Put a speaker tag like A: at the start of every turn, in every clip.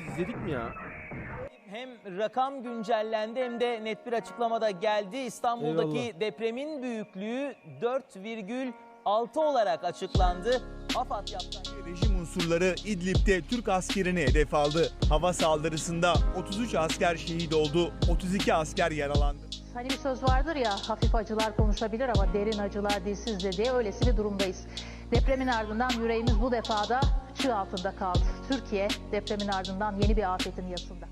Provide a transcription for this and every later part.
A: biz izledik mi ya?
B: Hem rakam güncellendi hem de net bir açıklamada geldi. İstanbul'daki
A: Eyvallah.
B: depremin büyüklüğü 4,6 olarak açıklandı. AFAD yaptan
C: Rejim unsurları İdlib'de Türk askerini hedef aldı. Hava saldırısında 33 asker şehit oldu, 32 asker yaralandı.
D: Hani bir söz vardır ya hafif acılar konuşabilir ama derin acılar dilsizdir diye öylesi bir durumdayız. Depremin ardından yüreğimiz bu defada çığ altında kaldı. Türkiye depremin ardından yeni bir afetin yasında.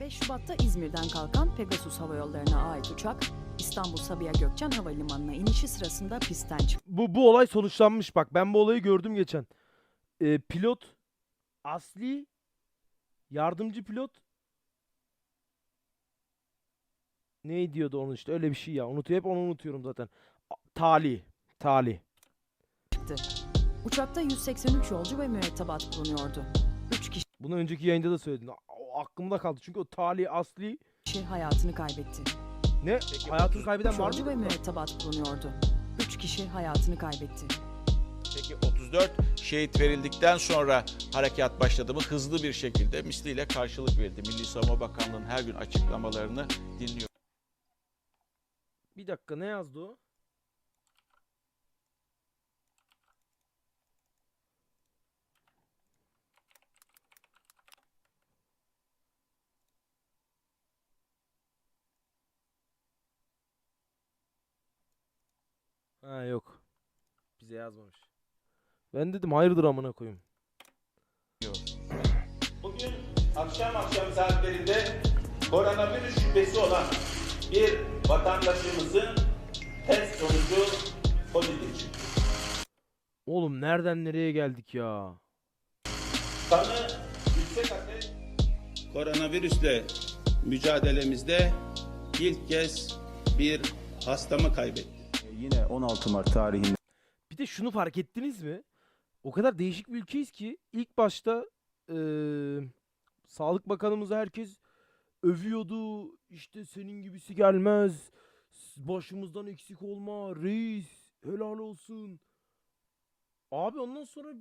E: 5 Şubat'ta İzmir'den kalkan Pegasus Hava Yolları'na ait uçak İstanbul Sabiha Gökçen Havalimanı'na inişi sırasında pistten çıktı.
A: Bu, bu olay sonuçlanmış bak. Ben bu olayı gördüm geçen. Ee, pilot asli yardımcı pilot ne diyordu onun işte öyle bir şey ya. Unutuyor hep onu unutuyorum zaten. A- Tali. Tali.
E: Uçakta 183 yolcu ve mürettebat bulunuyordu. 3
A: Bunu önceki yayında da söyledin. O aklımda kaldı. Çünkü o tali asli
E: kişi hayatını kaybetti.
A: ne? Hayatını kaybeden var
E: Yolcu ve
A: mı?
E: mürettebat bulunuyordu. 3 kişi hayatını kaybetti.
F: Peki 34 şehit verildikten sonra harekat başladı mı? Hızlı bir şekilde misliyle karşılık verildi. Milli Savunma Bakanlığı'nın her gün açıklamalarını dinliyor.
A: Bir dakika ne yazdı o? Ha yok. Bize yazmamış. Ben dedim hayırdır amına koyayım.
G: Bugün akşam akşam saatlerinde koronavirüs şüphesi olan bir vatandaşımızın test sonucu pozitif çıktı.
A: Oğlum nereden nereye geldik ya?
G: Tanı yüksek ateş. Koronavirüsle mücadelemizde ilk kez bir hastamı kaybettik.
H: Yine 16 Mart tarihinde
A: Bir de şunu fark ettiniz mi? O kadar değişik bir ülkeyiz ki ilk başta eee Sağlık Bakanımızı herkes övüyordu. İşte senin gibisi gelmez. Başımızdan eksik olma. Reis helal olsun. Abi ondan sonra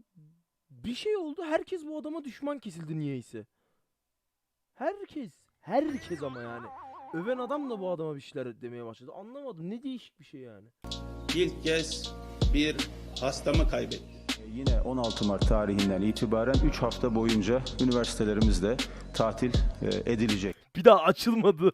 A: bir şey oldu. Herkes bu adama düşman kesildi niyeyse. Herkes. Herkes ama yani. Öven adam da bu adama bir şeyler demeye başladı. Anlamadım. Ne değişik bir şey yani.
G: İlk kez bir hastamı kaybettik.
H: yine 16 Mart tarihinden itibaren 3 hafta boyunca üniversitelerimizde tatil e, edilecek.
A: Bir daha açılmadı.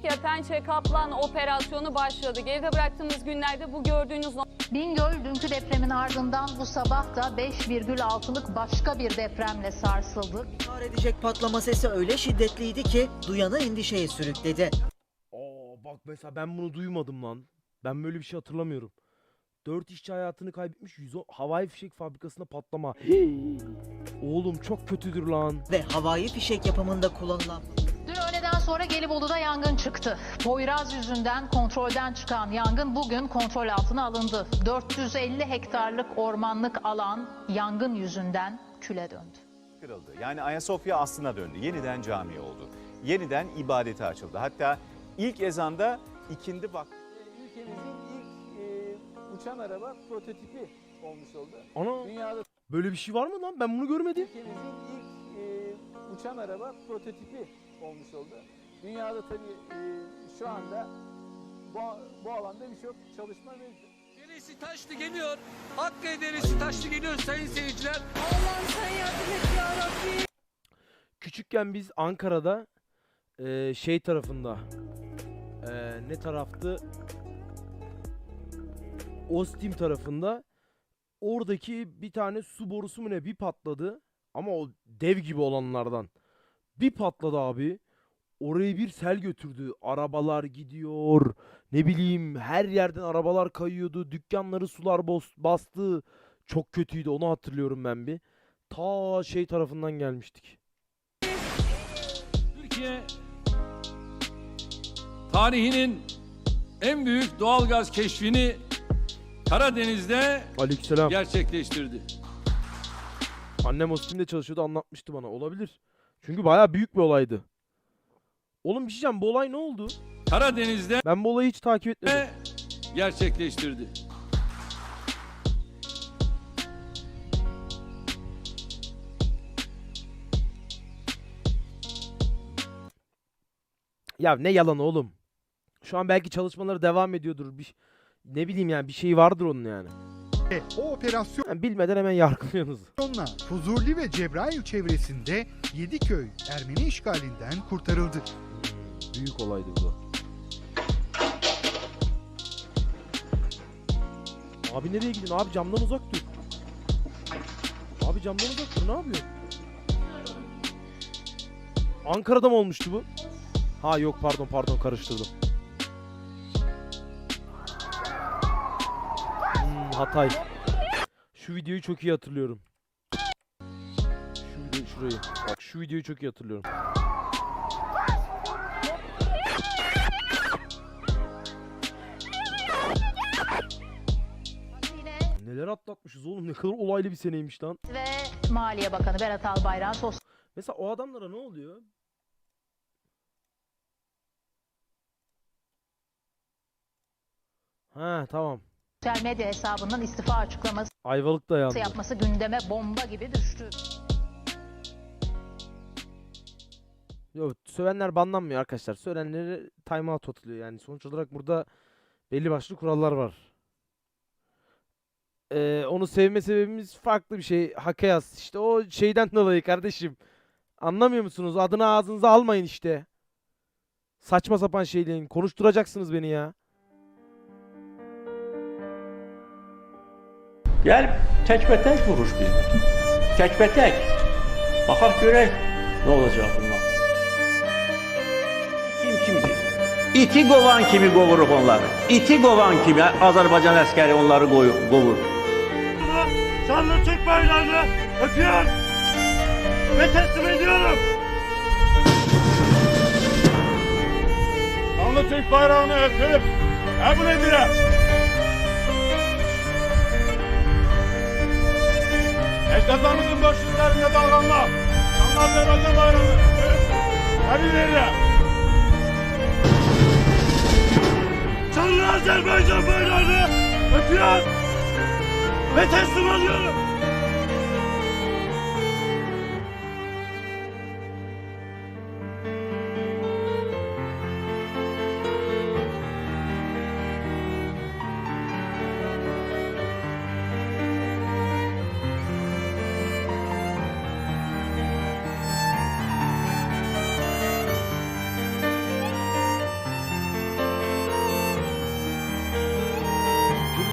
I: Dedik ya Pençe Kaplan operasyonu başladı. Geride bıraktığımız günlerde bu gördüğünüz
D: Bingöl dünkü depremin ardından bu sabah da 5,6'lık başka bir depremle sarsıldı.
J: İntihar edecek patlama sesi öyle şiddetliydi ki duyanı endişeye sürükledi.
A: Aa bak mesela ben bunu duymadım lan. Ben böyle bir şey hatırlamıyorum. 4 işçi hayatını kaybetmiş 110 havai fişek fabrikasında patlama. Oğlum çok kötüdür lan.
J: Ve havai fişek yapımında kullanılan
D: sonra Gelibolu'da yangın çıktı. Poyraz yüzünden kontrolden çıkan yangın bugün kontrol altına alındı. 450 hektarlık ormanlık alan yangın yüzünden küle döndü.
K: kırıldı. Yani Ayasofya aslına döndü. Yeniden cami oldu. Yeniden ibadete açıldı. Hatta ilk ezanda ikindi vakti
L: ülkemizin ilk uçan araba prototipi olmuş oldu.
A: Ana
L: Dünyada
A: böyle bir şey var mı lan? Ben bunu görmedim.
L: ülkemizin ilk uçan araba prototipi olmuş oldu. Dünyada tabii şu anda bu, bu alanda birçok çalışma mevcut.
M: Deresi taşlı geliyor. Hakkı deresi taşlı geliyor sayın seyirciler.
A: Küçükken biz Ankara'da eee, şey tarafında eee, ne taraftı? Ostim tarafında oradaki bir tane su borusu mu ne bir patladı. Ama o dev gibi olanlardan. Bir patladı abi. Orayı bir sel götürdü. Arabalar gidiyor. Ne bileyim her yerden arabalar kayıyordu. Dükkanları sular bastı. Çok kötüydü onu hatırlıyorum ben bir. Ta şey tarafından gelmiştik.
M: Türkiye tarihinin en büyük doğalgaz keşfini Karadeniz'de
A: Aleykümselam.
M: gerçekleştirdi.
A: Annem Ostim'de çalışıyordu anlatmıştı bana. Olabilir. Çünkü bayağı büyük bir olaydı. Oğlum bir şey diyeceğim, bu olay ne oldu?
M: Karadeniz'de
A: Ben bu olayı hiç takip etmedim.
M: gerçekleştirdi.
A: Ya ne yalan oğlum. Şu an belki çalışmaları devam ediyordur. Bir, ne bileyim yani bir şey vardır onun yani.
N: ve o operasyonla
A: Yani bilmeden hemen yargılıyorsunuz.
N: Fuzuli ve Cebrail çevresinde Yediköy Ermeni işgalinden kurtarıldı.
A: Büyük olaydı bu. Abi nereye gidiyorsun? Abi camdan uzak dur. Abi camdan uzak dur. Ne yapıyorsun? Ankara'da mı olmuştu bu? Ha yok pardon pardon karıştırdım. Hmm, Hatay. Şu videoyu çok iyi hatırlıyorum. Şu videoyu şurayı. Bak şu videoyu çok iyi hatırlıyorum. Neler atlatmışız oğlum ne kadar olaylı bir seneymiş lan.
D: Ve Maliye Bakanı Berat Albayrak sosyal
A: Mesela o adamlara ne oluyor? Ha tamam.
D: medya hesabından istifa açıklaması
A: Ayvalık dayandı.
D: yapması gündeme bomba gibi düştü.
A: Yok sövenler banlanmıyor arkadaşlar. Söylenleri time out atılıyor yani. Sonuç olarak burada belli başlı kurallar var. Ee, onu sevme sebebimiz farklı bir şey. Hakeyas. İşte o şeyden dolayı kardeşim. Anlamıyor musunuz? Adını ağzınıza almayın işte. Saçma sapan şeylerin. Konuşturacaksınız beni ya.
O: Gəl təkbətək vuruş bizdə. Təkbətək. Baxaq görək nə olacaq bundan. Kim kimdir? İti qovan kimi qovuruq onları. İti qovan kimi Azərbaycan əskəri onları qovur.
P: Şanlı Türk bayrağını öpüyor ve teslim ediyorum. Şanlı Türk bayrağını öpüp kabul ediyorum. Ecdadlarımızın boşluklarında davranma. Şanlı Azerbaycan bayrağını öpüp kabul ediyorum. Şanlı Azerbaycan bayrağını öpüyor ve teslim alıyorum.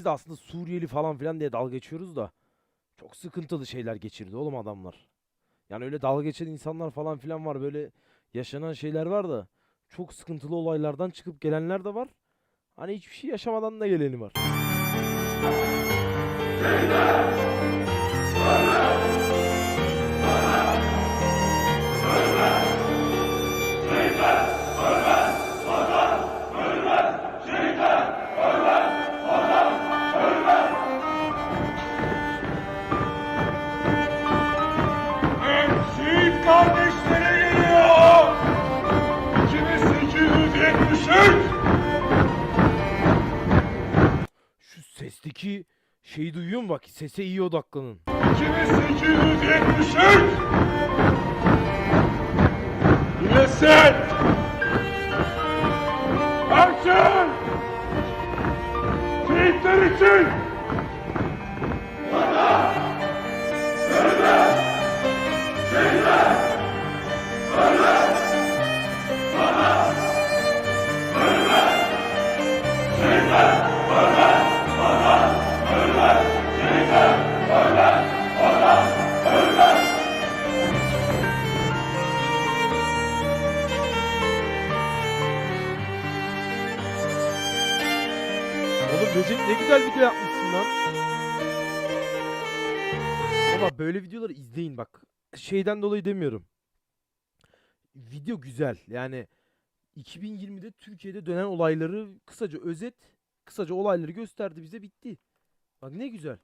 A: De aslında Suriyeli falan filan diye dalga geçiyoruz da çok sıkıntılı şeyler geçirdi oğlum adamlar. Yani öyle dalga geçen insanlar falan filan var böyle yaşanan şeyler var da çok sıkıntılı olaylardan çıkıp gelenler de var. Hani hiçbir şey yaşamadan da geleni var. Sesteki şeyi duyuyor musun bak sese iyi odaklanın.
P: 2873. Dinlesin.
A: Ne güzel video yapmışsın lan. Ama böyle videoları izleyin bak. Şeyden dolayı demiyorum. Video güzel. Yani 2020'de Türkiye'de dönen olayları kısaca özet, kısaca olayları gösterdi bize bitti. Bak ne güzel.